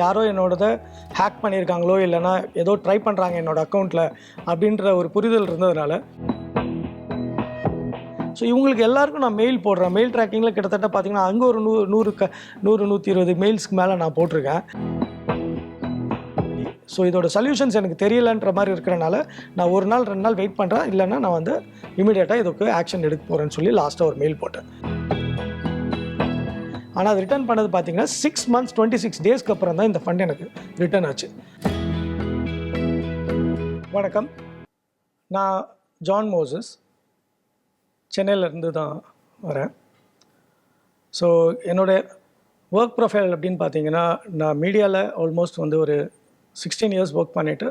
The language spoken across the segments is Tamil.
யாரோ என்னோடத ஹேக் பண்ணியிருக்காங்களோ இல்லைனா ஏதோ ட்ரை பண்ணுறாங்க என்னோட அக்கௌண்ட்டில் அப்படின்ற ஒரு புரிதல் இருந்ததுனால. ஸோ இவங்களுக்கு எல்லாருக்கும் நான் மெயில் போடுறேன். மெயில் ட்ராக்கிங்கில் கிட்டத்தட்ட பார்த்தீங்கன்னா அங்கே ஒரு நூறு நூறு க நூறு நூற்றி இருபது மெயில்ஸ்க்கு மேலே நான் போட்டிருக்கேன். ஸோ இதோட சொல்யூஷன்ஸ் எனக்கு தெரியலன்ற மாதிரி இருக்கிறனால நான் ஒரு நாள் ரெண்டு நாள் வெயிட் பண்ணுறேன் இல்லைன்னா நான் வந்து இமீடியட்டாக இதுக்கு ஆக்ஷன் எடுக்க போகிறேன்னு சொல்லி லாஸ்ட்டாக ஒரு மெயில் போட்டேன். ஆனால் அது ரிட்டர்ன் பண்ணது பார்த்தீங்கன்னா சிக்ஸ் மந்த்ஸ் டுவெண்ட்டி சிக்ஸ் டேஸ்க்கு அப்புறம் தான் இந்த ஃபண்ட் எனக்கு ரிட்டர்ன் ஆச்சு. வணக்கம். நான் ஜான் மோசஸ் சென்னையிலேருந்து தான் வரேன். ஸோ என்னுடைய ஒர்க் ப்ரொஃபைல் அப்படின்னு பார்த்தீங்கன்னா நான் மீடியாவில் ஆல்மோஸ்ட் வந்து ஒரு சிக்ஸ்டீன் இயர்ஸ் ஒர்க் பண்ணிவிட்டு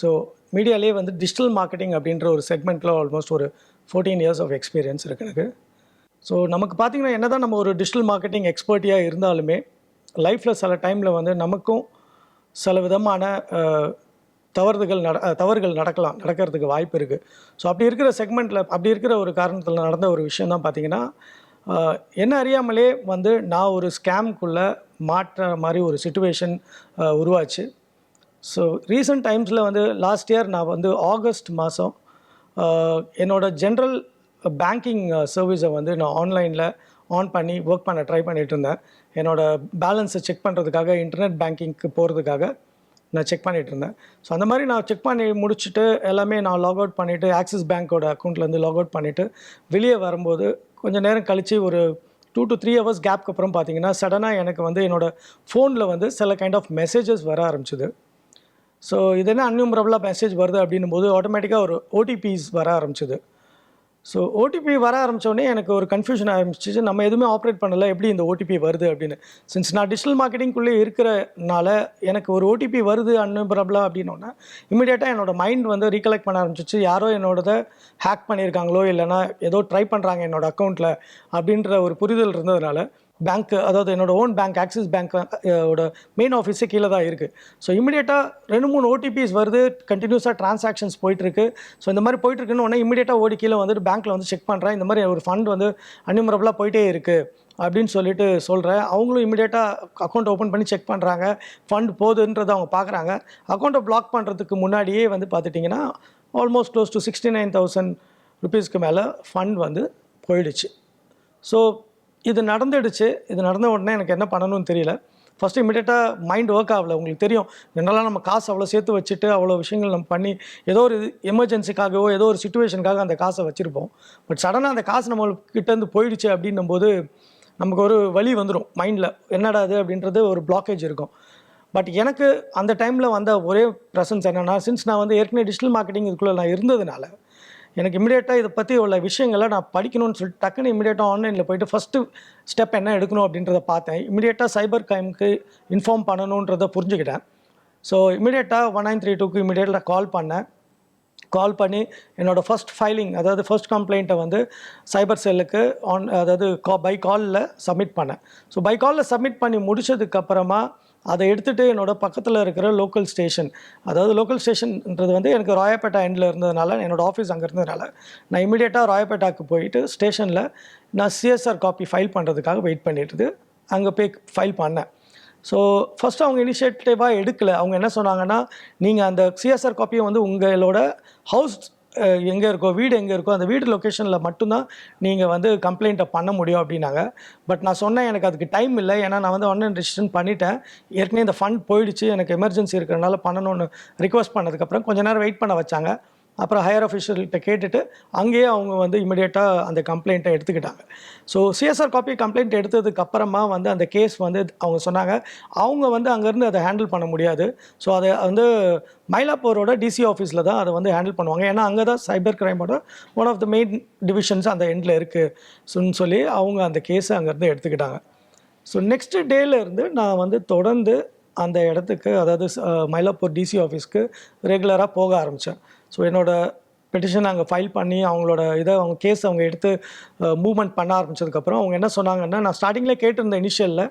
ஸோ மீடியாலே வந்து டிஜிட்டல் மார்க்கெட்டிங் அப்படின்ற ஒரு செக்மெண்ட்டில் ஆல்மோஸ்ட் ஒரு ஃபோர்டீன் இயர்ஸ் ஆஃப் எக்ஸ்பீரியன்ஸ் இருக்கு எனக்கு. ஸோ நமக்கு பார்த்தீங்கன்னா என்ன தான் நம்ம ஒரு டிஜிட்டல் மார்க்கெட்டிங் எக்ஸ்பர்ட்டியாக இருந்தாலுமே லைஃப்பில் சில டைமில் வந்து நமக்கும் சில விதமான தவறுகள் நட தவறுகள் நடக்கலாம் நடக்கிறதுக்கு வாய்ப்பு இருக்குது ஸோ அப்படி இருக்கிற செக்மெண்ட்டில் அப்படி இருக்கிற ஒரு காரணத்தில் நடந்த ஒரு விஷயம் தான் பார்த்தீங்கன்னா என்ன அறியாமலே வந்து நான் ஒரு ஸ்கேம்குள்ளே மாற்றுற மாதிரி ஒரு சுச்சுவேஷன் உருவாச்சு. ஸோ ரீசெண்ட் டைம்ஸில் வந்து லாஸ்ட் இயர் நான் வந்து ஆகஸ்ட் மாதம் என்னோடய ஜென்ரல் பேங்கிங் சர்வீஸை uh, வந்து நான் ஆன்லைனில் ஆன் பண்ணி ஒர்க் பண்ண ட்ரை பண்ணிகிட்டு இருந்தேன். என்னோடய பேலன்ஸை செக் பண்ணுறதுக்காக இன்டர்நெட் பேங்கிங்க்கு போகிறதுக்காக நான் செக் பண்ணிகிட்டு இருந்தேன். ஸோ அந்த மாதிரி நான் செக் பண்ணி முடிச்சுட்டு எல்லாமே நான் லாக் அவுட் பண்ணிவிட்டு ஆக்சிஸ் பேங்க்கோட அக்கௌண்ட்லேருந்து லாக் அவுட் பண்ணிவிட்டு வெளியே வரும்போது கொஞ்சம் நேரம் கழித்து ஒரு டூ டு த்ரீ ஹவர்ஸ் கேப்க்கு அப்புறம் பார்த்தீங்கன்னா சடனாக எனக்கு வந்து என்னோடய ஃபோனில் வந்து சில கைண்ட் ஆஃப் மெசேஜஸ் வர ஆரம்பிச்சிது. ஸோ இது என்ன அன்யூமரபுளாக மெசேஜ் வருது அப்படின்னும் போது ஆட்டோமேட்டிக்காக ஒரு ஓடிபிஸ் வர ஆரம்பிச்சிது. ஸோ ஓடிபி வர ஆரம்பித்தோடனே எனக்கு ஒரு கன்ஃபியூஷன் ஆரம்பிச்சிச்சு. நம்ம எதுவுமே ஆப்ரேட் பண்ணல. எப்படி இந்த ஓடிபி வருது அப்படின்னு. சின்ஸ் நான் டிஜிட்டல் மார்க்கெட்டிங்குள்ளே இருக்கிறனால எனக்கு ஒரு ஓடிபி வருது அன்யூமரபுளாக அப்படின்னோடனே இமீடியட்டாக என்னோடய மைண்ட் வந்து ரீகலெக்ட் பண்ண ஆரம்பிச்சிச்சு. யாரோ என்னோடத ஹேக் பண்ணியிருக்காங்களோ இல்லைனா ஏதோ ட்ரை பண்ணுறாங்க என்னோடய அக்கௌண்ட்டில் அப்படின்ற ஒரு புரிதல் இருந்ததுனால பேங்க் அதாவது என்னோட ஓன் பேங்க் ஆக்சிஸ் பேங்க் ஓட மெயின் ஆஃபீஸே கீழே தான் இருக்குது ஸோ இமீடியட்டாக ரெண்டு மூணு ஓடிபிஸ் வருது கண்டினியூஸாக ட்ரான்சாக்ஷன்ஸ் போயிட்டுருக்கு. ஸோ இந்த மாதிரி போயிட்டுருக்குன்னு உடனே இமீடியட்டாக ஓடி கீழே வந்துட்டு பேங்க்கில் வந்து செக் பண்ணுறேன் இந்த மாதிரி ஒரு ஃபண்ட் வந்து அன்யூமரபுளாக போயிட்டே இருக்குது அப்படின்னு சொல்லிட்டு சொல்கிறேன் அவங்களும் இமீடியட்டாக அக்கௌண்ட் ஓப்பன் பண்ணி செக் பண்ணுறாங்க ஃபண்ட் போகுதுன்றதை அவங்க பார்க்குறாங்க அக்கௌண்ட்டை பிளாக் பண்ணுறதுக்கு முன்னாடியே வந்து பார்த்துட்டிங்கன்னா almost close to sixty nine thousand ருபீஸ்க்கு மேலே ஃபண்ட் வந்து போயிடுச்சு. ஸோ இது நடந்துடுச்சு. இது நடந்த உடனே எனக்கு என்ன பண்ணணும்னு தெரியல. ஃபஸ்ட்டு இமீடியட்டாக மைண்ட் ஒர்க் ஆகல. உங்களுக்கு தெரியும். என்னெல்லாம் நம்ம காசு அவ்வளோ சேர்த்து வச்சுட்டு அவ்வளோ விஷயங்கள் நம்ம பண்ணி ஏதோ ஒரு எமர்ஜென்சிக்காகவோ ஏதோ ஒரு சுச்சுவேஷனுக்காக அந்த காசை வச்சுருப்போம். பட் சடனாக அந்த காசு நம்மக்கிட்டேருந்து போயிடுச்சு அப்படின்னும் போது நமக்கு ஒரு வழி வந்துடும் மைண்டில் என்னடா அது அப்படின்றது ஒரு பிளாக்கேஜ் இருக்கும். பட் எனக்கு அந்த டைமில் வந்த ஒரே ப்ரெசன்ஸ் என்னென்னா சின்ஸ் நான் வந்து ஏற்கனவே டிஜிட்டல் மார்க்கெட்டிங் இதுக்குள்ளே நான் இருந்ததுனால எனக்கு இமிடியேட்டாக இதை பற்றி உள்ள விஷயங்களை நான் படிக்கணும்னு சொல்லிட்டு டக்குன்னு இமீடியட்டாக ஆன்லைனில் போயிட்டு ஃபஸ்ட்டு ஸ்டெப் என்ன எடுக்கணும் அப்படின்றத பார்த்தேன். இமிடியேட்டாக சைபர் கிரைமுக்கு இன்ஃபார்ம் பண்ணணுன்றதை புரிஞ்சுக்கிட்டேன். ஸோ இமீடியட்டாக ஒன் நைன் த்ரீ டூக்கு இமீடியட்டாக கால் பண்ணேன். கால் பண்ணி என்னோடய ஃபர்ஸ்ட் ஃபைலிங் அதாவது ஃபர்ஸ்ட் கம்ப்ளைண்ட்டை வந்து சைபர் செல்லுக்கு ஆன் அதாவது கா பை காலில் சப்மிட் பண்ணேன். ஸோ பை காலில் சப்மிட் பண்ணி முடிச்சதுக்கப்புறமா அதை எடுத்துகிட்டு என்னோட பக்கத்தில் இருக்கிற லோக்கல் ஸ்டேஷன் அதாவது லோக்கல் ஸ்டேஷன்ன்றது வந்து எனக்கு ராயப்பேட்டா எண்டில் இருந்ததுனால என்னோட ஆஃபீஸ் அங்கே இருந்ததுனால நான் இமீடியட்டாக ராயப்பேட்டாக்கு போயிட்டு ஸ்டேஷனில் நான் சிஎஸ்ஆர் காப்பி ஃபைல் பண்ணுறதுக்காக வெயிட் பண்ணிட்டு அங்கே போய் ஃபைல் பண்ணேன். ஸோ ஃபஸ்ட்டு அவங்க இனிஷியேட்டிவாக எடுக்கலை. அவங்க என்ன சொன்னாங்கன்னா நீங்கள் அந்த சிஎஸ்ஆர் காப்பியை வந்து உங்களோட ஹவுஸ் எங்கே இருக்கோ வீடு எங்கே இருக்கோ அந்த வீடு லொக்கேஷனில் மட்டும்தான் நீங்கள் வந்து கம்ப்ளைண்ட்டை பண்ண முடியும் அப்படின்னாங்க. பட் நான் சொன்னேன் எனக்கு அதுக்கு டைம் இல்லை. ஏன்னா நான் வந்து ஆன்லைன் ரெஜிஸ்ட்ரேஷன் பண்ணிட்டேன். ஏற்கனவே இந்த ஃபண்ட் போயிடுச்சு. எனக்கு எமர்ஜென்சி இருக்கிறனால பண்ணணும்னு ரிக்வஸ்ட் பண்ணதுக்கப்புறம் கொஞ்ச நேரம் வெயிட் பண்ண வச்சாங்க. அப்புறம் ஹையர் அஃபிஷியல்கிட்ட கேட்டுட்டு அங்கேயே அவங்க வந்து இமிடியேட்டாக அந்த கம்ப்ளைண்ட்டை எடுத்துக்கிட்டாங்க. ஸோ சிஎஸ்ஆர் காப்பி கம்ப்ளைண்ட் எடுத்ததுக்கு அப்புறமா வந்து அந்த கேஸ் வந்து அவங்க சொன்னாங்க அவங்க வந்து அங்கேருந்து அதை ஹேண்டில் பண்ண முடியாது. ஸோ அதை வந்து மயிலாப்பூரோட டிசி ஆஃபீஸில் தான் அதை வந்து ஹேண்டில் பண்ணுவாங்க. ஏன்னா அங்கே தான் cyber கிரைமோட one of the main divisions அந்த எண்டில் இருக்குது சொல்லி அவங்க அந்த கேஸை அங்கேருந்து எடுத்துக்கிட்டாங்க. ஸோ நெக்ஸ்ட் டேலேருந்து நான் வந்து தொடர்ந்து அந்த இடத்துக்கு அதாவது மயிலாப்பூர் டிசி ஆஃபீஸ்க்கு ரெகுலராக போக ஆரம்பித்தேன் ஸோ என்னோட பெட்டிஷன் அங்கே ஃபைல் பண்ணி அவங்களோட இதை அவங்க கேஸ் அவங்க எடுத்து மூவ்மெண்ட் பண்ண ஆரம்பிச்சதுக்கப்புறம் அவங்க என்ன சொன்னாங்கன்னா நான் ஸ்டார்டிங்கில் கேட்டிருந்தேன் இனிஷியலில்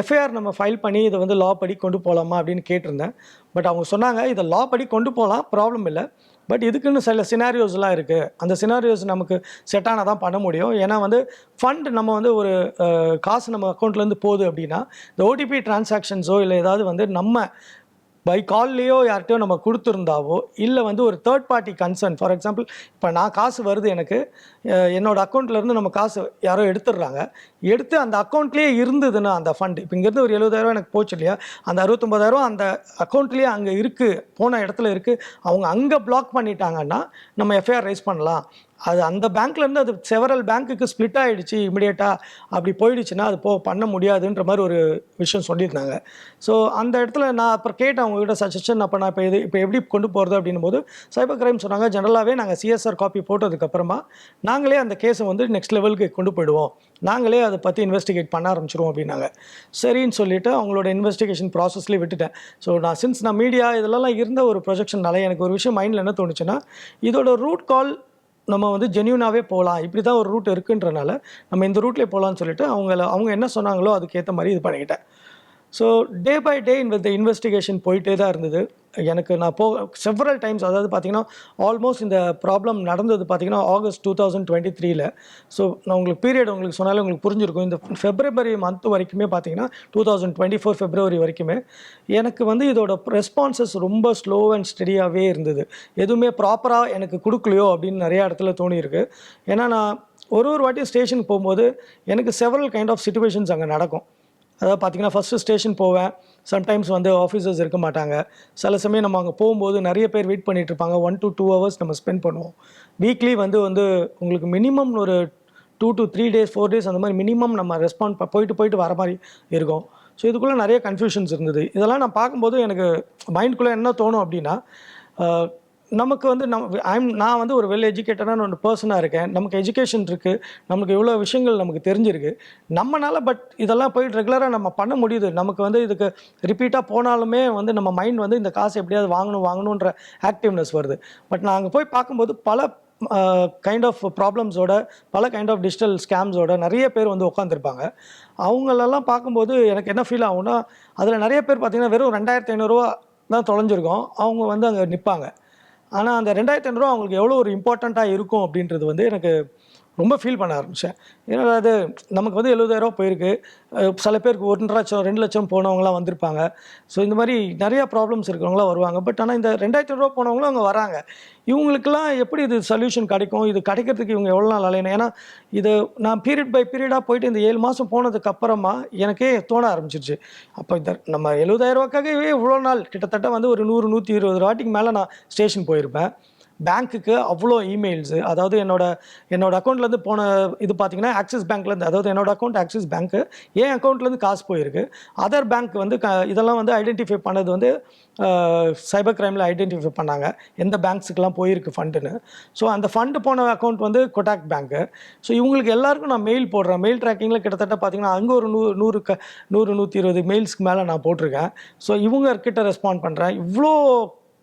எஃப்ஐஆர் நம்ம ஃபைல் பண்ணி இதை வந்து லா படி கொண்டு போகலாமா அப்படின்னு கேட்டிருந்தேன். பட் அவங்க சொன்னாங்க இதை லா படி கொண்டு போகலாம் ப்ராப்ளம் இல்லை. பட் இதுக்குன்னு சில சினாரியோஸ்லாம் இருக்குது அந்த சினாரியோஸ் நமக்கு செட் தான் பண்ண முடியும். ஏன்னா வந்து ஃபண்ட் நம்ம வந்து ஒரு காசு நம்ம அக்கௌண்ட்லேருந்து போகுது அப்படின்னா இந்த ஓடிபி டிரான்சாக்ஷன்ஸோ இல்லை ஏதாவது வந்து நம்ம பை கால்லேயோ யார்கிட்டயோ நம்ம கொடுத்துருந்தாவோ இல்லை வந்து ஒரு third party concern for example இப்போ நான் காசு வருது எனக்கு என்னோடய அக்கௌண்ட்லேருந்து நம்ம காசு யாரோ எடுத்துடுறாங்க. எடுத்து அந்த அக்கௌண்ட்லேயே இருந்ததுன்னா அந்த ஃபண்ட் இப்போ இங்கேருந்து ஒரு எழுபதாயிரம் எனக்கு போச்சு இல்லையா? அந்த அறுபத்தொம்பதாயிரம் அந்த அக்கௌண்ட்லேயே அங்கே இருக்குது போன இடத்துல இருக்குது அவங்க அங்கே பிளாக் பண்ணிட்டாங்கன்னா நம்ம எஃப்ஐஆர் ரைஸ் பண்ணலாம். அது அந்த பேங்க்லேருந்து அது செவரல் பேங்க்குக்கு ஸ்ப்ளிட் ஆகிடுச்சு இமிடியேட்டாக அப்படி போயிடுச்சுன்னா அது போ பண்ண முடியாதுன்ற மாதிரி ஒரு விஷயம் சொல்லியிருந்தாங்க. ஸோ அந்த இடத்துல நான் அப்புறம் கேட்டேன் அவங்ககிட்ட சஜஷன் அப்போ நான் இப்போ இது இப்போ எப்படி கொண்டு போகிறது அப்படின்னும் போது சைபர் கிரைம் சொன்னாங்க ஜென்ரலாகவே நாங்கள் சிஎஸ்ஆர் காப்பி போட்டதுக்கப்புறமா நாங்களே அந்த கேஸை வந்து நெக்ஸ்ட் லெவலுக்கு கொண்டு போயிடுவோம். நாங்களே அதை பற்றி இன்வெஸ்டிகேட் பண்ண ஆரம்பிச்சிருவோம் அப்படின்னாங்க. சரின்னு சொல்லிவிட்டு அவங்களோட இன்வெஸ்டிகேஷன் ப்ராசஸ்லேயே விட்டுட்டேன். ஸோ நான் சின்ஸ் நான் மீடியா இதெல்லாம் இருந்த ஒரு ப்ரொஜெக்ஷன்னால எனக்கு ஒரு விஷயம் மைண்டில் என்ன தோணுச்சுன்னா இதோட ரூட் கால் நம்ம வந்து ஜென்யூனாகவே போகலாம். இப்படி தான் ஒரு ரூட் இருக்குன்றனால நம்ம இந்த ரூட்லேயே போகலான்னு சொல்லிட்டு அவங்கள அவங்க என்ன சொன்னாங்களோ அதுக்கேற்ற மாதிரி இது பண்ணிக்கிட்டேன். ஸோ டே பை டே இந்த இன்வெஸ்டிகேஷன் போயிட்டே தான் இருந்தது. எனக்கு நான் போ செவரல் டைம்ஸ் அதாவது பார்த்தீங்கன்னா ஆல்மோஸ்ட் இந்த ப்ராப்ளம் நடந்தது பார்த்தீங்கன்னா ஆகஸ்ட் டூ தௌசண்ட் டுவெண்ட்டி த்ரீல ஸோ நான் உங்களுக்கு பீரியட் உங்களுக்கு சொன்னாலே உங்களுக்கு புரிஞ்சிருக்கும். இந்த ஃபெப்ரவரி மந்த் வரைக்குமே பார்த்தீங்கன்னா two thousand twenty four February வரைக்குமே எனக்கு வந்து இதோட ரெஸ்பான்சஸ் ரொம்ப ஸ்லோ அண்ட் ஸ்டெடியாகவே இருந்தது. எதுவுமே ப்ராப்பராக எனக்கு கொடுக்கலையோ அப்படின்னு நிறையா இடத்துல தோணியிருக்கு. ஏன்னா நான் ஒரு ஒரு வாட்டி ஸ்டேஷனுக்கு போகும்போது எனக்கு செவரல் கைண்ட் ஆஃப் சுச்சுவேஷன்ஸ் அங்கே நடக்கும். அதாவது பார்த்தீங்கன்னா ஃபஸ்ட்டு ஸ்டேஷன் போவேன். சம்டைம்ஸ் வந்து ஆஃபீஸர்ஸ் இருக்க மாட்டாங்க. சில சமயம் நம்ம அங்கே போகும்போது நிறைய பேர் வெயிட் பண்ணிகிட்ருப்பாங்க இருப்பாங்க. ஒன் டு டூ ஹவர்ஸ் நம்ம ஸ்பெண்ட் பண்ணுவோம். வீக்லி வந்து வந்து உங்களுக்கு மினிமம் ஒரு two to three days four days அந்த மாதிரி மினிமம் நம்ம ரெஸ்பாண்ட் போயிட்டு போயிட்டு வர மாதிரி இருக்கும். ஸோ இதுக்குள்ளே நிறைய கன்ஃபியூஷன்ஸ் இருந்தது. இதெல்லாம் நான் பார்க்கும்போது எனக்கு மைண்டுக்குள்ளே என்ன தோணும் அப்படின்னா நமக்கு வந்து நம்ம ஐம் நான் வந்து ஒரு வெல் எஜுகேட்டடான ஒரு பர்சனாக இருக்கேன். நமக்கு எஜுகேஷன் இருக்குது நமக்கு இவ்வளோ விஷயங்கள் நமக்கு தெரிஞ்சிருக்கு. நம்மனால பட் இதெல்லாம் போயிட்டு ரெகுலராக நம்ம பண்ண முடியுது. நமக்கு வந்து இதுக்கு ரிப்பீட்டாக போனாலுமே வந்து நம்ம மைண்ட் வந்து இந்த காசு எப்படியாவது வாங்கணும் வாங்கணுன்ற ஆக்டிவ்னஸ் வருது. பட் நான் அங்கே போய் பார்க்கும்போது பல கைண்ட் ஆஃப் ப்ராப்ளம்ஸோட பல கைண்ட் ஆஃப் டிஜிட்டல் ஸ்கேம்ஸோட நிறைய பேர் வந்து உட்காந்துருப்பாங்க அவங்களெல்லாம் பார்க்கும்போது எனக்கு என்ன ஃபீல் ஆகும்னா அதில் நிறைய பேர் பார்த்திங்கன்னா வெறும் ரெண்டாயிரத்தி ஐநூறுரூவா தான் தொலைஞ்சிருக்கோம். அவங்க வந்து அங்கே நிற்பாங்க ஆனால் அந்த ரெண்டாயிரத்தி ஐநூறுரூவா அவங்களுக்கு எவ்வளோ ஒரு இம்பார்ட்டண்ட்டாக இருக்கும் அப்படின்றது வந்து எனக்கு ரொம்ப ஃபீல் பண்ண ஆரம்பித்தேன் ஏன்னா அது நமக்கு வந்து எழுபதாயிரரூவா போயிருக்கு. சில பேருக்கு ஒன்றரை லட்சம் ரெண்டு லட்சம் போனவங்களாம் வந்திருப்பாங்க. ஸோ இந்த மாதிரி நிறையா ப்ராப்ளம்ஸ் இருக்கிறவங்களாம் வருவாங்க. பட் ஆனால் இந்த ரெண்டாயிரத்தி ரூபா போனவங்களும் அவங்க வராங்க. இவங்களுக்கெல்லாம் எப்படி இது சொல்யூஷன் கிடைக்கும்? இது கிடைக்கிறதுக்கு இவங்க எவ்வளோ நாள் அலையணும்? ஏன்னா இது நான் பீரியட் பை பீரியடாக போயிட்டு இந்த ஏழு மாதம் போனதுக்கு அப்புறமா எனக்கே தோண ஆரம்பிச்சிருச்சு. அப்போ இந்த நம்ம எழுபதாயிரரூவாக்காகவே இவ்வளோ நாள் கிட்டத்தட்ட வந்து ஒரு நூறு நூற்றி இருபது வாட்டிக்கு மேலே நான் ஸ்டேஷன் போயிருப்பேன். பேங்க்குக்கு அவ்வளோ இமெயில்ஸு அதாவது என்னோட என்னோட அக்கௌண்ட்லேருந்து போன இது பார்த்தீங்கன்னா ஆக்சிஸ் பேங்க்லேருந்து அதாவது என்னோட அக்கௌண்ட் ஆக்சிஸ் பேங்க்கு என் அக்கௌண்ட்லேருந்து காசு போயிருக்கு. அதர் பேங்க் வந்து க இதெல்லாம் வந்து ஐடென்டிஃபை பண்ணது வந்து சைபர் கிரைமில் ஐடென்டிஃபை பண்ணாங்க. எந்த பேங்க்ஸுக்கெல்லாம் போயிருக்கு ஃபண்டுன்னு ஸோ அந்த ஃபண்டு போன அக்கௌண்ட் வந்து கொட்டாக் பேங்க்கு ஸோ இவங்களுக்கு எல்லாருக்கும் நான் மெயில் போடுறேன். மெயில் ட்ராக்கிங்கில் கிட்டத்தட்ட பார்த்தீங்கன்னா அங்கே ஒரு நூறு நூறு க நூறு நூற்றி இருபது மெயில்ஸ்க்கு மேலே நான் போட்டிருக்கேன். ஸோ இவங்க கிட்ட ரெஸ்பாண்ட் பண்ணுறேன் இவ்வளோ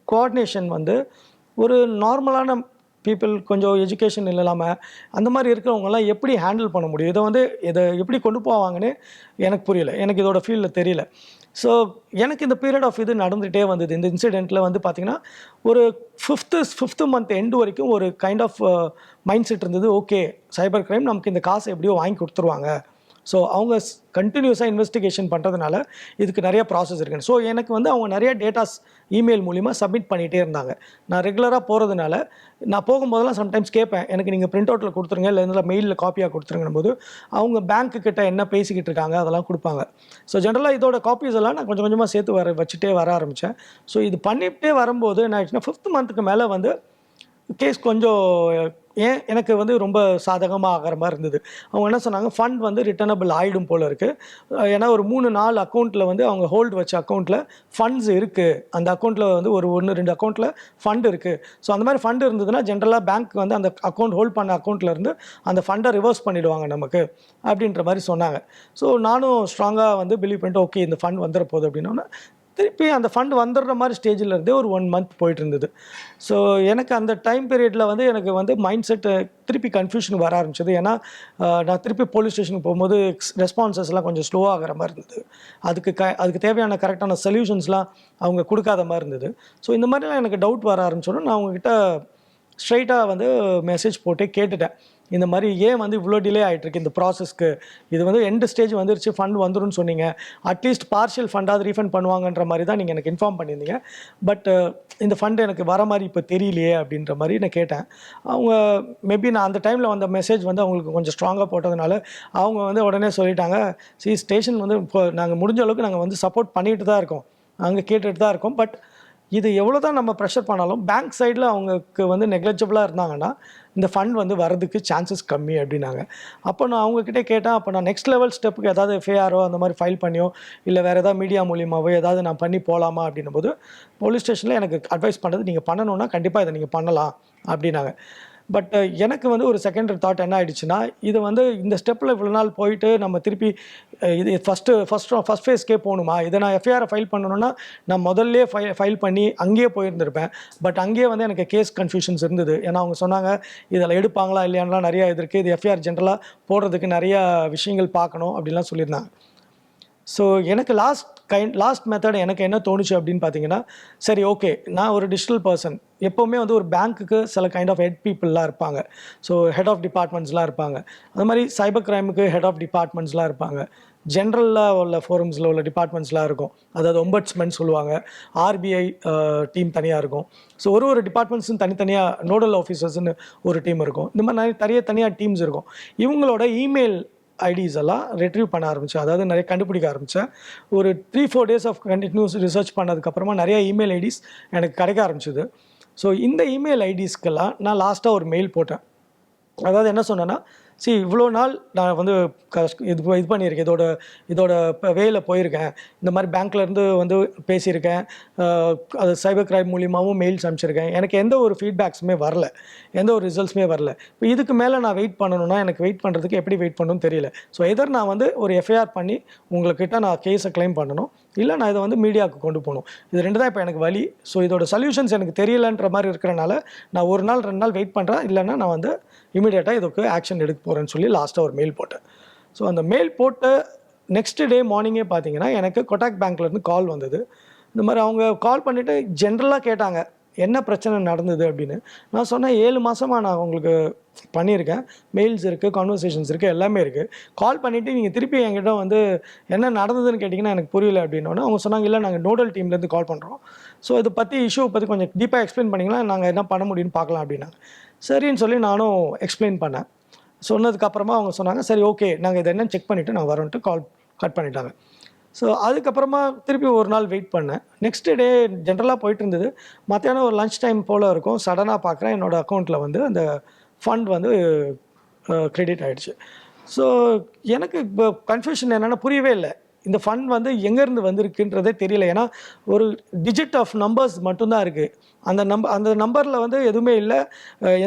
கோஆர்டினேஷன் வந்து ஒரு நார்மலான பீப்புள் கொஞ்சம் எஜுகேஷன் இல்லாமல் அந்த மாதிரி இருக்கிறவங்கலாம் எப்படி ஹேண்டில் பண்ண முடியும்? இதை வந்து இதை எப்படி கொண்டு போவாங்கன்னு எனக்கு புரியல. எனக்கு இதோட ஃபீல்டில் தெரியல. ஸோ எனக்கு இந்த பீரியட் ஆஃப் இது நடந்துகிட்டே வந்தது. இந்த இன்சிடெண்ட்டில் வந்து பார்த்திங்கன்னா ஒரு ஃபிஃப்த்து ஃபிஃப்த்து மந்த் எண்டு வரைக்கும் ஒரு கைண்ட் ஆஃப் மைண்ட் செட் இருந்தது. ஓகே சைபர் கிரைம் நமக்கு இந்த காசை எப்படியோ வாங்கி கொடுத்துருவாங்க. ஸோ அவங்க கண்டினியூஸாக இன்வெஸ்டிகேஷன் பண்ணுறதுனால இதுக்கு நிறைய ப்ராசஸ் இருக்குது ஸோ எனக்கு வந்து அவங்க நிறைய டேட்டாஸ் இமெயில் மூலிமா சப்மிட் பண்ணிகிட்டே இருந்தாங்க. நான் ரெகுலராக போகிறதுனால நான் போகும்போதெல்லாம் சம்டைம்ஸ் கேட்பேன். எனக்கு நீங்கள் பிரிண்ட் அவுட்டில் கொடுத்துருங்க இல்லை இதில் மெயிலில் காப்பியாக கொடுத்துருங்கன்னு போது அவங்க பேங்க்கு கிட்ட என்ன பேசிக்கிட்டு இருக்காங்க அதெல்லாம் கொடுப்பாங்க. ஸோ ஜென்ரலாக இதோட காப்பீஸ் எல்லாம் நான் கொஞ்சம் கொஞ்சமாக சேர்த்து வர வச்சுட்டே வர ஆரம்பித்தேன் ஸோ இது பண்ணிகிட்டே வரும்போது என்ன ஆச்சுன்னா ஃபிஃப்த் மந்த்துக்கு மேலே வந்து கேஸ் கொஞ்சம் ஏன்? எனக்கு வந்து ரொம்ப சாதகமாக ஆகிற மாதிரி இருந்தது. அவங்க என்ன சொன்னாங்க? ஃபண்ட் வந்து ரிட்டர்னபிள் ஆகிடும் போல் இருக்குது ஏன்னா ஒரு மூணு நாலு அக்கௌண்ட்டில் வந்து அவங்க ஹோல்டு வச்ச அக்கௌண்ட்டில் ஃபண்ட்ஸ் இருக்குது அந்த அக்கௌண்ட்டில் வந்து ஒரு ஒன்று ரெண்டு அக்கௌண்ட்டில் ஃபண்ட் இருக்குது ஸோ அந்த மாதிரி ஃபண்ட் இருந்ததுன்னா ஜென்ரலாக பேங்க் வந்து அந்த அக்கௌண்ட் ஹோல்ட் பண்ண அக்கௌண்ட்டில் இருந்து அந்த ஃபண்டை ரிவர்ஸ் பண்ணிடுவாங்க நமக்கு அப்படின்ற மாதிரி சொன்னாங்க. ஸோ நானும் ஸ்ட்ராங்காக வந்து பிலீவ் பண்ணிட்டு ஓகே இந்த ஃபண்ட் வந்துட போகுது அப்படின்னோடனே திருப்பி அந்த ஃபண்ட் வந்துடுற மாதிரி ஸ்டேஜில் இருந்தே ஒரு ஒன் மந்த் போயிட்டு இருந்தது ஸோ எனக்கு அந்த டைம் பீரியடில் வந்து எனக்கு வந்து மைண்ட் செட்டு திருப்பி கன்ஃபியூஷன் வர ஆரம்பிச்சது. ஏன்னா நான் திருப்பி போலீஸ் ஸ்டேஷனுக்கு போகும்போது ரெஸ்பான்சஸ்லாம் கொஞ்சம் ஸ்லோ ஆகிற மாதிரி இருந்தது. அதுக்கு க அதுக்கு தேவையான கரெக்டான சொல்யூஷன்ஸ்லாம் அவங்க கொடுக்காத மாதிரி இருந்தது. ஸோ இந்த மாதிரிலாம் எனக்கு டவுட் வர ஆரம்பிச்சோன்னு நான் அவங்கக்கிட்ட ஸ்ட்ரைட்டாக வந்து மெசேஜ் போட்டு கேட்டுட்டேன். இந்த மாதிரி ஏன் வந்து இவ்வளோ டிலே ஆகிட்டுருக்கு இந்த ப்ராசஸ்க்கு இது வந்து எண்டு ஸ்டேஜ் வந்துருச்சு ஃபண்ட் வந்துடும் சொன்னீங்க. அட்லீஸ்ட் பார்ஷியல் ஃபண்டாவது ரீஃபண்ட் பண்ணுவாங்கன்ற மாதிரி தான் நீங்கள் எனக்கு இன்ஃபார்ம் பண்ணியிருந்தீங்க. பட் இந்த ஃபண்ட் எனக்கு வர மாதிரி இப்போ தெரியலையே அப்படின்ற மாதிரி நான் கேட்டேன். அவங்க மேபி நான் அந்த டைமில் வந்த மெசேஜ் வந்து அவங்களுக்கு கொஞ்சம் ஸ்ட்ராங்காக போட்டதுனால அவங்க வந்து உடனே சொல்லிட்டாங்க சி ஸ்டேஷன் வந்து இப்போ நாங்கள் முடிஞ்ச அளவுக்கு நாங்கள் வந்து சப்போர்ட் பண்ணிட்டு தான் இருக்கோம். நாங்கள் கேட்டுகிட்டு தான் இருக்கோம். பட் இது எவ்வளோ தான் நம்ம ப்ரெஷர் பண்ணாலும் பேங்க் சைடில் அவங்களுக்கு வந்து நெக்லெஜிபிளாக இருந்தாங்கன்னா இந்த ஃபண்ட் வந்து வரதுக்கு சான்சஸ் கம்மி அப்படின்னாங்க. அப்போ நான் அவங்கக்கிட்டே கேட்டேன் அப்போ நான் நெக்ஸ்ட் லெவல் ஸ்டெப்புக்கு ஏதாவது எஃப்ஐஆரோ அந்த மாதிரி ஃபைல் பண்ணியோ இல்லை வேறு ஏதாவது மீடியா மூலியமாகவோ ஏதாவது நான் பண்ணி போகலாமா அப்படின்னும் போது போலீஸ் ஸ்டேஷனில் எனக்கு அட்வைஸ் பண்ணுறது நீங்கள் பண்ணணுன்னா கண்டிப்பாக இதை நீங்கள் பண்ணலாம் அப்படின்னாங்க. பட் uh, எனக்கு வந்து ஒரு செகண்டரி தாட் என்ன ஆயிடுச்சுன்னா இது வந்து இந்த ஸ்டெப்பில் இவ்வளோ நாள் போயிட்டு நம்ம திருப்பி இது ஃபஸ்ட்டு ஃபஸ்ட் ஃபஸ்ட் ஃபேஸ்க்கே போகணுமா? இதை நான் எஃப்ஐஆரை ஃபைல் பண்ணணும்னா நான் முதல்ல ஃபை ஃபைல் பண்ணி அங்கேயே போயிருந்திருப்பேன். பட் அங்கேயே வந்து எனக்கு கேஸ் கன்ஃபியூஷன்ஸ் இருந்தது. ஏன்னா அவங்க சொன்னாங்க இதில் எடுப்பாங்களா இல்லையான்லாம் நிறையா இது இருக்குது இது எஃப்ஐஆர் ஜென்ரலாக போடுறதுக்கு நிறையா விஷயங்கள் பார்க்கணும் அப்படின்லாம் சொல்லியிருந்தாங்க. ஸோ எனக்கு லாஸ்ட் கைண்ட் லாஸ்ட் மெத்தட் எனக்கு என்ன தோணுச்சு அப்படின்னு பார்த்தீங்கன்னா சரி ஓகே நான் ஒரு டிஜிட்டல் பர்சன் எப்போவுமே வந்து ஒரு பேங்க்குக்கு சில கைண்ட் ஆஃப் ஹெட் பீப்புளெலாம் இருப்பாங்க. ஸோ ஹெட் ஆஃப் டிபார்ட்மெண்ட்ஸ்லாம் இருப்பாங்க. அது மாதிரி சைபர் கிரைமுக்கு ஹெட் ஆஃப் டிபார்ட்மெண்ட்ஸ்லாம் இருப்பாங்க. ஜென்ரலில் உள்ள ஃபோரம்ஸில் உள்ள டிபார்ட்மெண்ட்ஸ்லாம் இருக்கும். அதாவது ஒம்பட்ஸ்மென் சொல்லுவாங்க. ஆர்பிஐ டீம் தனியாக இருக்கும். ஸோ ஒரு ஒரு டிபார்ட்மெண்ட்ஸும் தனித்தனியாக நோடல் ஆஃபீஸர்ஸ்னு ஒரு டீம் இருக்கும். இந்த மாதிரி நிறைய நிறைய தனியாக டீம்ஸ் இருக்கும். இவங்களோட இமெயில் ஐடிஸ் எல்லாம் ரிட்ரீவ் பண்ண ஆரம்பித்தேன் அதாவது நிறைய கண்டுபிடிக்க ஆரம்பித்தேன் ஒரு three four days of continuous research பண்ணதுக்கப்புறமா நிறைய இமெயில் ஐடிஸ் எனக்கு கிடைக்க ஆரம்பிச்சிது. ஸோ இந்த இமெயில் ஐடிஸ்க்கெல்லாம் நான் லாஸ்ட்டாக ஒரு மெயில் போட்டேன். அதாவது என்ன சொன்னேன்னா சி இவ்வளோ நாள் நான் வந்து இது இது பண்ணியிருக்கேன். இதோட இதோட வேயில் போயிருக்கேன். இந்த மாதிரி பேங்க்லேருந்து வந்து பேசியிருக்கேன். அது சைபர் கிரைம் மூலியமாகவும் மெயில்ஸ் அனுப்பிச்சிருக்கேன். எனக்கு எந்த ஒரு ஃபீட்பேக்ஸுமே வரல. எந்த ஒரு ரிசல்ட்ஸுமே வரல. இப்போ இதுக்கு மேலே நான் வெயிட் பண்ணணும்னா எனக்கு வெயிட் பண்ணுறதுக்கு எப்படி வெயிட் பண்ணணும்னு தெரியல. ஸோ எதர் நான் வந்து ஒரு எஃப்ஐஆர் பண்ணி உங்கள்கிட்ட நான் கேஸை க்ளைம் பண்ணணும். இல்லை நான் இதை வந்து மீடியாவுக்கு கொண்டு போகணும். இது ரெண்டு தான் இப்போ எனக்கு வழி ஸோ இதோட சொல்யூஷன்ஸ் எனக்கு தெரியலன்ற மாதிரி இருக்கிறனால நான் ஒரு நாள் ரெண்டு நாள் வெயிட் பண்ணுறேன் இல்லைன்னா நான் வந்து இமீடியட்டாக இதுக்கு ஆக்ஷன் எடுக்க போகிறேன்னு சொல்லி லாஸ்ட்டாக ஒரு மெயில் போட்டேன். ஸோ அந்த மெயில் போட்டு நெக்ஸ்ட் டே மார்னிங்கே பார்த்தீங்கன்னா எனக்கு கொட்டாக் பேங்க்லேருந்து கால் வந்தது. இந்த மாதிரி அவங்க கால் பண்ணிவிட்டு ஜென்ரலாக கேட்டாங்க. என்ன பிரச்சனை நடந்தது அப்படின்னு? நான் சொன்னேன் ஏழு மாதமாக நான் உங்களுக்கு பண்ணியிருக்கேன். மெயில்ஸ் இருக்குது கான்வர்சேஷன்ஸ் இருக்குது எல்லாமே இருக்குது கால் பண்ணிவிட்டு நீங்கள் திருப்பி என்கிட்ட வந்து என்ன நடந்ததுன்னு கேட்டிங்கன்னா எனக்கு புரியல அப்படின்னோடனே அவங்க சொன்னாங்க இல்லை நாங்கள் நோடல் டீம்லேருந்து கால் பண்ணுறோம் ஸோ இதை பற்றி இஷ்யூவை பற்றி கொஞ்சம் டீப்பாக எக்ஸ்பிளைன் பண்ணிங்கன்னா நாங்கள் என்ன பண்ண முடியும்னு பார்க்கலாம் அப்படின்னாங்க. சரின்னு சொல்லி நானும் எக்ஸ்பிளைன் பண்ணேன். சொன்னதுக்கப்புறமா அவங்க சொன்னாங்க சரி ஓகே நாங்கள் இதை என்ன செக் பண்ணிவிட்டு நான் வரோன்ட்டு கால் கட் பண்ணிட்டாங்க. ஸோ அதுக்கப்புறமா திருப்பி ஒரு நாள் வெயிட் பண்ணேன். நெக்ஸ்ட் டே ஜென்ரலாக போயிட்டு இருந்தது மத்தியானம் ஒரு லஞ்ச் டைம் போல் இருக்கும். சடனாக பார்க்குறேன் என்னோடய அக்கௌண்ட்டில் வந்து அந்த ஃபண்ட் வந்து க்ரெடிட் ஆகிடுச்சு ஸோ எனக்கு இப்போ கன்ஃபியூஷன் என்னென்னா புரியவே இல்லை. இந்த ஃபண்ட் வந்து எங்கேருந்து வந்திருக்குன்றதே தெரியல. ஏன்னா ஒரு டிஜிட் ஆஃப் நம்பர்ஸ் மட்டும்தான் இருக்குது அந்த நம்பர் அந்த நம்பரில் வந்து எதுவுமே இல்லை.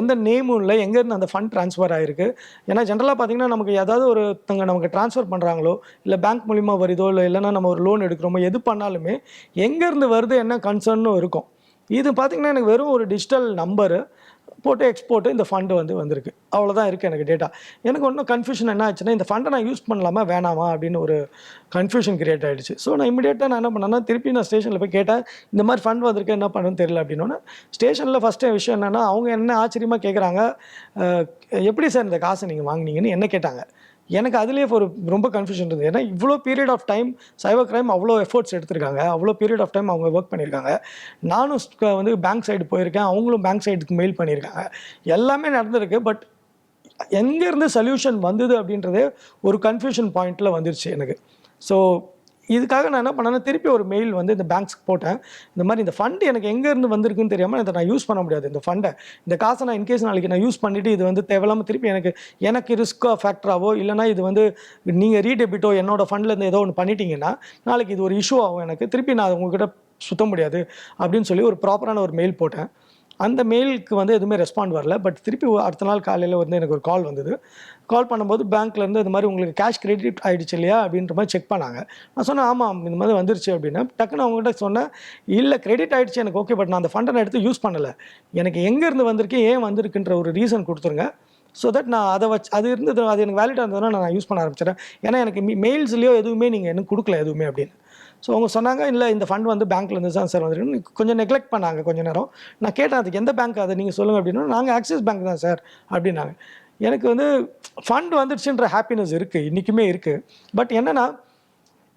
எந்த நேமும் இல்லை. எங்கேருந்து அந்த ஃபண்ட் ட்ரான்ஸ்ஃபர் ஆகிருக்கு ஏன்னா ஜென்ரலாக பார்த்தீங்கன்னா நமக்கு ஏதாவது ஒருத்தங்க நமக்கு ட்ரான்ஸ்ஃபர் பண்ணுறாங்களோ இல்லை பேங்க் மூலிமா வருதோ இல்லை இல்லைன்னா நம்ம ஒரு லோன் எடுக்கிறோமோ எது பண்ணாலுமே எங்கேருந்து வருது என்ன கன்சர்னும் இருக்கும். இது பார்த்திங்கன்னா எனக்கு வெறும் ஒரு டிஜிட்டல் நம்பரு போட்டு எக்ஸ்போர்ட்டு இந்த ஃபண்டு வந்து வந்திருக்கு. அவ்வளோதான் இருக்குது எனக்கு டேட்டா எனக்கு ஒன்றும் கன்ஃபியூஷன் என்ன ஆச்சுன்னா இந்த ஃபண்டை நான் யூஸ் பண்ணலாமா வேணாமா அப்படின்னு ஒரு கன்ஃபியூஷன் கிரியேட் ஆகிடுச்சு ஸோ நான் இமீடியட்டாக நான் என்ன பண்ணேன்னா திருப்பி நான் ஸ்டேஷனில் போய் கேட்டேன் இந்த மாதிரி ஃபண்ட் வந்திருக்கு என்ன பண்ணுன்னு தெரியல அப்படின்னோடனே ஸ்டேஷனில் ஃபஸ்ட்டு விஷயம் என்னென்னா அவங்க என்ன ஆச்சரியமாக கேட்குறாங்க எப்படி சார் இந்த காசை நீங்கள் வாங்குனீங்கன்னு என்ன கேட்டாங்க. எனக்கு அதுலேயே ஒரு ரொம்ப கன்ஃபியூஷன் இருந்தது. ஏன்னா இவ்வளோ period of time cyber crime அவ்வளோ எஃபோர்ட்ஸ் எடுத்திருக்காங்க. அவ்வளோ பீரியட் ஆஃப் டைம் அவங்க ஒர்க் பண்ணியிருக்காங்க. நானும் வந்து பேங்க் சைடு போயிருக்கேன். அவங்களும் பேங்க் சைடுக்கு மெயில் பண்ணியிருக்காங்க. எல்லாமே நடந்திருக்கு பட் எங்கேருந்து சொல்யூஷன் வந்தது அப்படின்றதே ஒரு கன்ஃபியூஷன் பாயிண்ட்டில் வந்துருச்சு எனக்கு. ஸோ இதுக்காக நான் என்ன பண்ணேன்னா திருப்பி ஒரு மெயில் வந்து இந்த பேங்க்ஸ்க்கு போட்டேன். இந்த மாதிரி இந்த ஃபண்ட் எனக்கு எங்கேருந்து வந்திருக்குன்னு தெரியாமல் இதை நான் யூஸ் பண்ண முடியாது. இந்த ஃபண்டை இந்த காசை நான் இன்கேஸ் நாளைக்கு நான் யூஸ் பண்ணிவிட்டு இது வந்து தேவையில்லாமல் திருப்பி எனக்கு எனக்கு ரிஸ்க்கோ ஃபேக்டராவோ இல்லைனா இது வந்து நீங்கள் ரீடெபிட்டோ என்னோட ஃபண்ட்லேருந்து ஏதோ ஒன்று பண்ணிட்டீங்கன்னா நாளைக்கு இது ஒரு இஷ்யூ ஆகும் எனக்கு. திருப்பி நான் உங்ககிட்ட சுத்த முடியாது அப்படின்னு சொல்லி ஒரு ப்ராப்பரான ஒரு மெயில் போட்டேன். அந்த மெயிலுக்கு வந்து எதுவுமே ரெஸ்பாண்ட் வரல. பட் திருப்பி அடுத்த நாள் காலையில் வந்து எனக்கு ஒரு கால் வந்தது. கால் பண்ணும்போது பேங்க்லேருந்து இந்த மாதிரி உங்களுக்கு கேஷ் கிரெடிட் ஆகிடுச்சு இல்லையா? அப்படின்ற மாதிரி செக் பண்ணாங்க. நான் சொன்னேன் ஆமாம் இந்த மாதிரி வந்துருச்சு அப்படின்னா. டக்குன்னு அவங்ககிட்ட சொன்னேன் இல்லை கிரெடிட் ஆகிடுச்சு எனக்கு ஓகே பட் நான் அந்த ஃபண்டை நான் எடுத்து யூஸ் பண்ணலை. எனக்கு எங்கேருந்து வந்திருக்கு ஏன் வந்திருக்குன்ற ஒரு ரீசன் கொடுத்துருங்க. ஸோ தட் நான் அதை வச்சு அது இருந்தது அது எனக்கு வேலிடாக இருந்ததுன்னா நான் யூஸ் பண்ண ஆரம்பிச்சிட்டேன் ஏன்னா எனக்கு மெயில்ஸ்லேயோ எதுவுமே நீங்கள் எனக்கு கொடுக்கல எதுவுமே அப்படின்னு. ஸோ அவங்க சொன்னாங்க இல்லை இந்த ஃபண்ட் வந்து பேங்க்லேருந்து தான் சார் வந்துருக்கு கொஞ்சம் நெக்லெக்ட் பண்ணாங்க கொஞ்ச நேரம். நான் கேட்டேன் அதுக்கு எந்த பேங்க் அதை? நீங்கள் சொல்லுங்கள் அப்படின்னா. நாங்கள் ஆக்சிஸ் பேங்க் தான் சார் அப்படின்னாங்க. எனக்கு வந்து ஃபண்ட் வந்துடுச்சுன்ற ஹாப்பினஸ் இருக்குது இன்றைக்குமே இருக்குது பட் என்னென்னா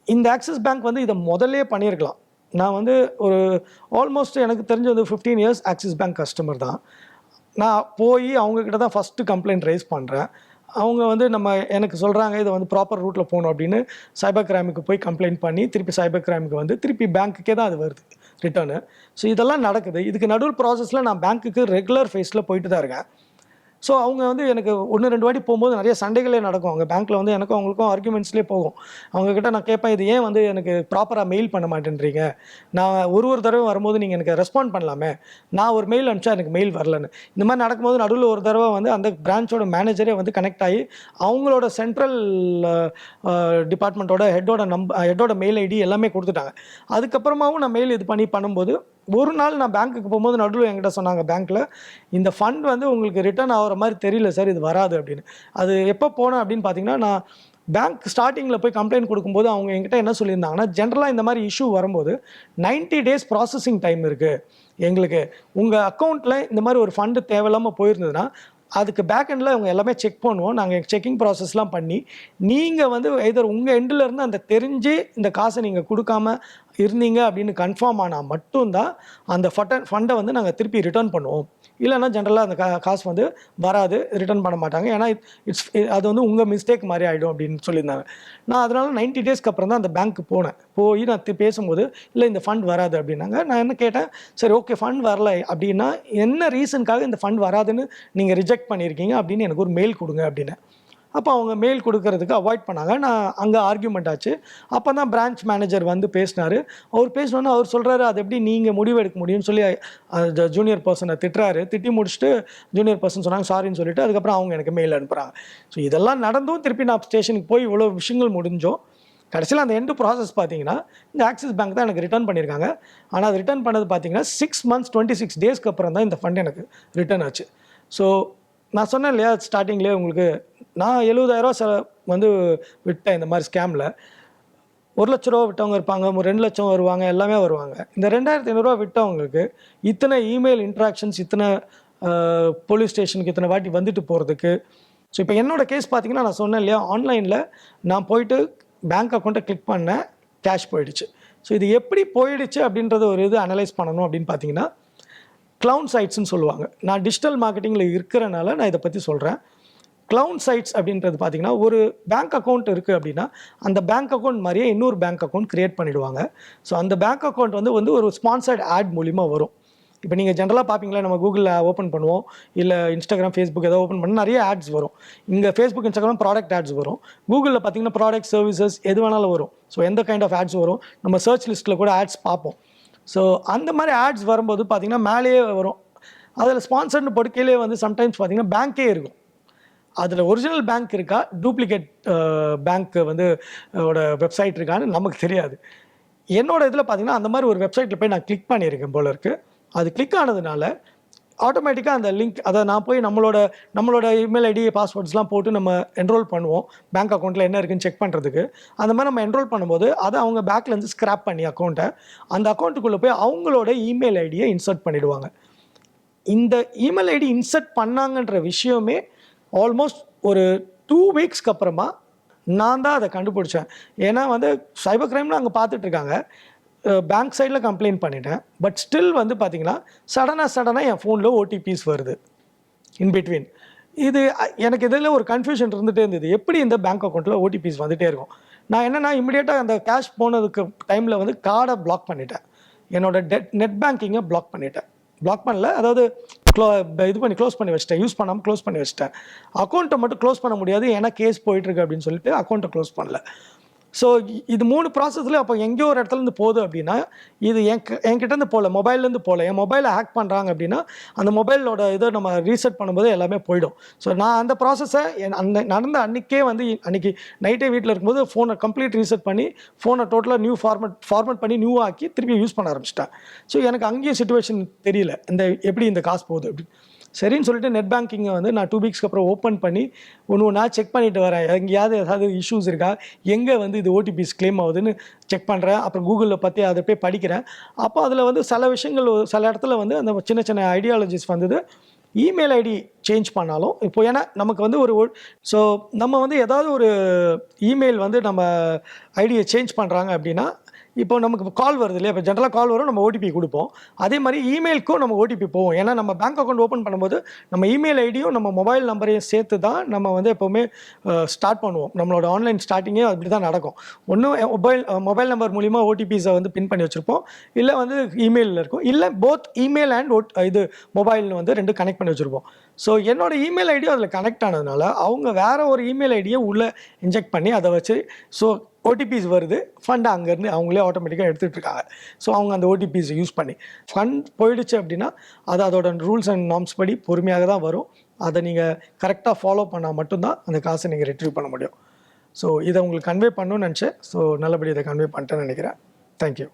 இந்த ஆக்சிஸ் பேங்க் வந்து இதை முதல்லே பண்ணியிருக்கலாம். நான் வந்து ஒரு ஆல்மோஸ்ட் எனக்கு தெரிஞ்ச வந்து fifteen years Axis bank customer தான். நான் போய் அவங்கக்கிட்ட தான் ஃபஸ்ட்டு கம்ப்ளைண்ட் ரைஸ் பண்ணுறேன் அவங்க வந்து நம்ம எனக்கு சொல்கிறாங்க இதை வந்து ப்ராப்பர் ரூட்டில் போகணும் அப்படின்னு சைபர் கிரைமுக்கு போய் கம்ப்ளைண்ட் பண்ணி திருப்பி சைபர் கிரைமுக்கு வந்து திருப்பி பேங்க்குக்கே தான் அது வருது ரிட்டர்னு ஸோ இதெல்லாம் நடக்குது. இதுக்கு நடுவில் ப்ராசஸில் நான் பேங்க்குக்கு ரெகுலர் ஃபேஸில் போயிட்டு தான் இருக்கேன். ஸோ அவங்க வந்து எனக்கு ஒன்று ரெண்டு வாட்டி போகும்போது நிறைய சண்டைகளே நடக்கும். அவங்க பேங்க்கில் வந்து எனக்கும் அவங்களுக்கும் ஆர்குமெண்ட்ஸ்லேயே போகும். அவங்கக்கிட்ட நான் கேட்பேன் இது ஏன் வந்து எனக்கு ப்ராப்பராக மெயில் பண்ண மாட்டேன்றீங்க? நான் ஒரு ஒரு தடவை வரும்போது நீங்கள் எனக்கு ரெஸ்பாண்ட் பண்ணலாமே? நான் ஒரு மெயில் அனுப்பிச்சா எனக்கு மெயில் வரலன்னு. இந்த மாதிரி நடக்கும்போது நடுவில் ஒரு தடவை வந்து அந்த பிரான்ச்சோட மேனேஜரே வந்து கனெக்ட் ஆகி அவங்களோட சென்ட்ரல் டிபார்ட்மெண்ட்டோட ஹெட்டோட நம்ப ஹெட்டோட மெயில் ஐடி எல்லாமே கொடுத்துட்டாங்க. அதுக்கப்புறமாவும் நான் மெயில் இது பண்ணி பண்ணும்போது ஒரு நாள் நான் பேங்க்குக்கு போகும்போது நடுவில் என்கிட்ட சொன்னாங்க பேங்க்கில் இந்த ஃபண்ட் வந்து உங்களுக்கு ரிட்டர்ன் ஆகிற மாதிரி தெரியல சார் இது வராது அப்படின்னு. அது எப்போ போனேன் அப்படின்னு பார்த்தீங்கன்னா நான் பேங்க் ஸ்டார்டிங்கில் போய் கம்ப்ளைண்ட் கொடுக்கும்போது அவங்க என்கிட்ட என்ன சொல்லியிருந்தாங்கன்னா ஜென்ரலாக இந்த மாதிரி இஷ்யூ வரும்போது 90 டேஸ் ப்ராசஸிங் டைம் இருக்குது எங்களுக்கு உங்கள் அக்கௌண்ட்டில் இந்த மாதிரி ஒரு ஃபண்டு தேவையில்லாமல் போயிருந்ததுன்னா அதுக்கு பேக் எண்டில் அவங்க எல்லாமே செக் பண்ணுவோம். நாங்கள் செக்கிங் ப்ராசஸ்லாம் பண்ணி நீங்கள் வந்து எதர் உங்கள் எண்டில் இருந்து அந்த தெரிஞ்சு இந்த காசை நீங்கள் கொடுக்காம இருந்தீங்க அப்படின்னு கன்ஃபார்ம் ஆனால் மட்டும்தான் அந்த ஃபட்ட ஃபண்டை வந்து நாங்கள் திருப்பி ரிட்டர்ன் பண்ணுவோம். இல்லைன்னா ஜென்ரலாக அந்த கா காசு வந்து வராது ரிட்டர்ன் பண்ண மாட்டாங்க. ஏன்னா இட்ஸ் அது வந்து உங்கள் மிஸ்டேக் மாதிரி ஆகிடும் அப்படின்னு சொல்லியிருந்தாங்க. நான் அதனால் 90 டேஸ்க்கு அப்புறம் தான் அந்த பேங்க்கு போனேன். போய் நான் பேசும்போது இல்லை இந்த ஃபண்ட் வராது அப்படின்னாங்க. நான் என்ன கேட்டேன் சரி ஓகே ஃபண்ட் வரல அப்படின்னா என்ன ரீசனுக்காக இந்த ஃபண்ட் வராதுன்னு நீங்கள் ரிஜெக்ட் பண்ணியிருக்கீங்க அப்படின்னு எனக்கு ஒரு மெயில் கொடுங்க அப்படின்னு அப்போ அவங்க மெயில் கொடுக்கறதுக்கு அவாய்ட் பண்ணாங்க. நான் அங்கே ஆர்கியூமெண்ட் ஆச்சு. அப்போ தான் பிரான்ச் மேனேஜர் வந்து பேசினார். அவர் பேசினோன்னே அவர் சொல்கிறாரு அது எப்படி நீங்கள் முடிவு எடுக்க முடியும்னு சொல்லி ஜூனியர் பர்சனை திட்டுறாரு. திட்டி முடிச்சுட்டு ஜூனியர் பர்சன் சொன்னாங்க சாரின்னு சொல்லிட்டு அதுக்கப்புறம் அவங்க எனக்கு மெயில் அனுப்புகிறாங்க ஸோ இதெல்லாம் நடந்தும் திருப்பி நான் ஸ்டேஷனுக்கு போய் இவ்வளோ விஷயங்கள் முடிஞ்சோம். கடைசியில் அந்த எண்டு ப்ராசஸ் பார்த்தீங்கன்னா இந்த ஆக்சிஸ் பேங்க் தான் எனக்கு ரிட்டர்ன் பண்ணியிருக்காங்க ஆனால் அது ரிட்டர்ன் பண்ணது பார்த்தீங்கன்னா சிக்ஸ் மந்த்ஸ் டுவெண்ட்டி சிக்ஸ் டேஸ்க்கு அப்புறம் தான் இந்த ஃபண்ட் எனக்கு ரிட்டர்ன் ஆச்சு. ஸோ நான் சொன்னேன் இல்லையா ஸ்டார்டிங்லேயே உங்களுக்கு நான் எழுபதாயிரரூவா செல வந்து விட்டேன் இந்த மாதிரி ஸ்கேமில் ஒரு லட்ச ரூபா விட்டவங்க இருப்பாங்க ஒரு ரெண்டு லட்சம் வருவாங்க எல்லாமே வருவாங்க. இந்த ரெண்டாயிரத்தி ஐநூறுரூவா விட்டவங்களுக்கு இத்தனை இமெயில் இன்ட்ராக்ஷன்ஸ் இத்தனை போலீஸ் ஸ்டேஷனுக்கு இத்தனை வாட்டி வந்துட்டு போகிறதுக்கு ஸோ இப்போ என்னோடய கேஸ் பார்த்தீங்கன்னா நான் சொன்னேன் இல்லையா ஆன்லைனில் நான் போயிட்டு பேங்க் அக்கௌண்ட்டை கிளிக் பண்ணேன் கேஷ் போயிடுச்சு. ஸோ இது எப்படி போயிடுச்சு அப்படின்றத ஒரு இது அனலைஸ் பண்ணணும் அப்படின்னு பார்த்தீங்கன்னா க்ளவுன் சைட்ஸ்னு சொல்லுவாங்க. நான் டிஜிட்டல் மார்க்கெட்டிங்கில் இருக்கிறனால நான் இதை பற்றி சொல்கிறேன் க்ளவுன் சைட்ஸ் அப்படின்றது பார்த்தீங்கன்னா ஒரு பேங்க் அக்கௌண்ட் இருக்குது அப்படின்னா அந்த பேங்க் அக்கௌண்ட் மாதிரியே இன்னொரு பேங்க் அக்கௌண்ட் க்ரியேட் பண்ணிவிடுவாங்க ஸோ அந்த பேங்க் அக்கௌண்ட் வந்து வந்து ஒரு ஸ்பான்சர்ட் ஆட் மூலிமா வரும். இப்போ நீங்கள் ஜென்ரலாக பார்ப்பீங்களா நம்ம கூகுளில் ஓப்பன் பண்ணுவோம் இல்லை இன்ஸ்டாகிராம் ஃபேஸ்புக் ஏதோ ஓப்பன் பண்ணால் நிறைய ஆட்ஸ் வரும். இங்கே ஃபேஸ்புக் இன்ஸ்டாகிராம் ப்ராடக்ட் ஆட்ஸ் வரும். கூகுளில் பார்த்தீங்கன்னா ப்ராடக்ட் சர்வீசஸ் எது வேணாலும் வரும். ஸோ எந்த கைண்ட் ஆஃப் ஆட்ஸ் வரும்? நம்ம சர்ச் லிஸ்ட்டில் கூட ஆட்ஸ் பார்ப்போம் ஸோ அந்த மாதிரி ஆட்ஸ் வரும்போது பார்த்தீங்கன்னா மேலேயே வரும். அதில் ஸ்பான்சர்னு பொடுக்கையிலே வந்து சம்டைம்ஸ் பார்த்தீங்கன்னா பேங்க்கே இருக்கும். அதில் ஒரிஜினல் பேங்க் இருக்கா? டூப்ளிகேட் பேங்க் வந்து வெப்சைட் இருக்கான்னு நமக்கு தெரியாது. என்னோட இதில் பார்த்தீங்கன்னா அந்த மாதிரி ஒரு வெப்சைட்டில் போய் நான் கிளிக் பண்ணியிருக்கேன் போல இருக்கு. அது கிளிக் ஆனதுனால ஆட்டோமேட்டிக்காக அந்த லிங்க் அதை நான் போய் நம்மளோட நம்மளோட இமெயில் ஐடி பாஸ்வேர்ட்ஸ்லாம் போட்டு நம்ம என்ரோல் பண்ணுவோம். பேங்க் அக்கௌண்ட்டில் என்ன இருக்குன்னு செக் பண்ணுறதுக்கு அந்த மாதிரி நம்ம என்ரோல் பண்ணும்போது அதை அவங்க பேக்லேருந்து ஸ்க்ராப் பண்ணி அக்கௌண்ட்டை அந்த அக்கௌண்ட்டுக்குள்ளே போய் அவங்களோட இமெயில் ஐடியை இன்சர்ட் பண்ணிவிடுவாங்க இந்த இமெயில் ஐடி இன்சர்ட் பண்ணாங்கன்ற விஷயமே ஆல்மோஸ்ட் ஒரு டூ வீக்ஸ்க்கு அப்புறமா நான் தான் அதை கண்டுபிடிச்சேன். ஏன்னா வந்து சைபர் கிரைமில் அங்கே பார்த்துட்டு இருக்காங்க. பேங்க் சைடில் கம்ப்ளைண்ட் பண்ணிட்டேன். பட் ஸ்டில் வந்து பார்த்திங்கன்னா சடனாக சடனாக என் ஃபோனில் ஓடிபிஸ் வருது. இன் பிட்வீன் இது எனக்கு இதில் ஒரு கன்ஃபியூஷன் இருந்துகிட்டே இருந்தது. எப்படி இந்த பேங்க் அக்கௌண்ட்டில் ஓடிபிஸ் வந்துட்டே இருக்கும்? நான் என்னென்னா இமீடியட்டாக அந்த கேஷ் போனதுக்கு டைமில் வந்து கார்டை பிளாக் பண்ணிட்டேன். என்னோட டெட் நெட் பேங்கிங்கை பிளாக் பண்ணிட்டேன். பிளாக் பண்ணல. அதாவது க்ளோ இது பண்ணி க்ளோஸ் பண்ணி வச்சிட்டேன். யூஸ் பண்ணாமல் க்ளோஸ் பண்ணி வச்சிட்டேன். அக்கௌண்ட்டை மட்டும் க்ளோஸ் பண்ண முடியாது. ஏன்னா கேஸ் போயிட்டுருக்கு அப்படின்னு சொல்லிட்டு அக்கௌண்ட்டை க்ளோஸ் பண்ணல. ஸோ இது மூணு ப்ராசஸில் அப்போ எங்கேயோ ஒரு இடத்துல இருந்து போகுது அப்படின்னா இது என் க- போகல மொபைல்லேருந்து போகல. என் மொபைலை ஹேக் பண்ணுறாங்க அப்படின்னா அந்த மொபைலோட இதை நம்ம ரீசெட் பண்ணும்போது எல்லாமே போயிடும். ஸோ நான் அந்த ப்ராசஸை அந்த நடந்த அன்றைக்கே வந்து அன்றைக்கி நைட்டே வீட்டில் இருக்கும்போது ஃபோனை கம்ப்ளீட் ரீசெட் பண்ணி ஃபோனை டோட்டலாக நியூ ஃபார்மட் ஃபார்மட் பண்ணி நியூ ஆக்கி திருப்பி யூஸ் பண்ண ஆரம்பிச்சிட்டேன். ஸோ எனக்கு அங்கேயும் சுச்சுவேஷன் தெரியல. இந்த எப்படி இந்த காசு போகுது அப்படின்னு. சரின்னு சொல்லிட்டு நெட் பேங்கிங்கை வந்து நான் டூ வீக்ஸ்க்கு அப்புறம் ஓப்பன் பண்ணி ஒன்று ஒன்றா செக் பண்ணிட்டு வரேன். எங்கேயாவது ஏதாவது இஷ்யூஸ் இருக்கா? எங்கே வந்து இது ஓடிபிஸ் கிளைம் ஆகுதுன்னு செக் பண்ணுறேன் அப்புறம் கூகுளில் பற்றி அதை போய் படிக்கிறேன். அப்போ அதில் வந்து சில விஷயங்கள் ஒரு- சில இடத்துல வந்து அந்த சின்ன சின்ன ஐடியாலஜிஸ் வந்தது. இமெயில் ஐடி சேஞ்ச் பண்ணாலும் இப்போ ஏன்னா நமக்கு வந்து ஒரு ஸோ நம்ம வந்து ஏதாவது ஒரு இமெயில் வந்து நம்ம ஐடியை சேஞ்ச் பண்ணுறாங்க அப்படின்னா இப்போ நமக்கு கால் வருது இல்லையா? இப்போ ஜென்ரலாக கால் வரும் நம்ம ஓடிபி கொடுப்போம். அதே மாதிரி இமெயிலுக்கும் நம்ம ஓடிபி போவோம். ஏன்னா நம்ம பேங்க் அக்கௌண்ட் ஓப்பன் பண்ணும்போது நம்ம இமெயில் ஐடியும் நம்ம மொபைல் நம்பரையும் சேர்த்து தான் நம்ம வந்து எப்போவுமே ஸ்டார்ட் பண்ணுவோம். நம்மளோட ஆன்லைன் ஸ்டார்டிங்கே அப்படி தான் நடக்கும் ஒன்றும் மொபைல் மொபைல் நம்பர் மூலிமா ஓடிபிஸை வந்து பின் பண்ணி வச்சுருப்போம். இல்லை வந்து இமெயிலில் இருக்கும். இல்லை போத் இமெயில் அண்ட் ஓட் இது மொபைல்னு வந்து ரெண்டு கனெக்ட் பண்ணி வச்சுருப்போம். ஸோ என்னோட இமெயில் ஐடியும் அதில் கனெக்ட் ஆனதுனால அவங்க வேறு ஒரு இமெயில் ஐடியை உள்ளே இன்ஜெக்ட் பண்ணி அதை வச்சு ஸோ ஓடிபிஸ் வருது ஃபண்ட் அங்கேருந்து அவங்களே ஆட்டோமேட்டிக்காக எடுத்துகிட்டு இருக்காங்க. ஸோ அவங்க அந்த ஓடிபிஸை யூஸ் பண்ணி ஃபண்ட் போயிடுச்சு அப்படின்னா அது அதோட ரூல்ஸ் அண்ட் நார்ம்ஸ் படி பொறுமையாக தான் வரும். அதை நீங்கள் கரெக்டாக ஃபாலோ பண்ணால் மட்டும்தான் அந்த காசை நீங்கள் ரிட்ரீவ் பண்ண முடியும். ஸோ இதை உங்களுக்கு கன்வே பண்ணணும்னு நினச்சேன். ஸோ நல்லபடி இதை கன்வே பண்ணிட்டேன்னு நினைக்கிறேன். தேங்க்யூ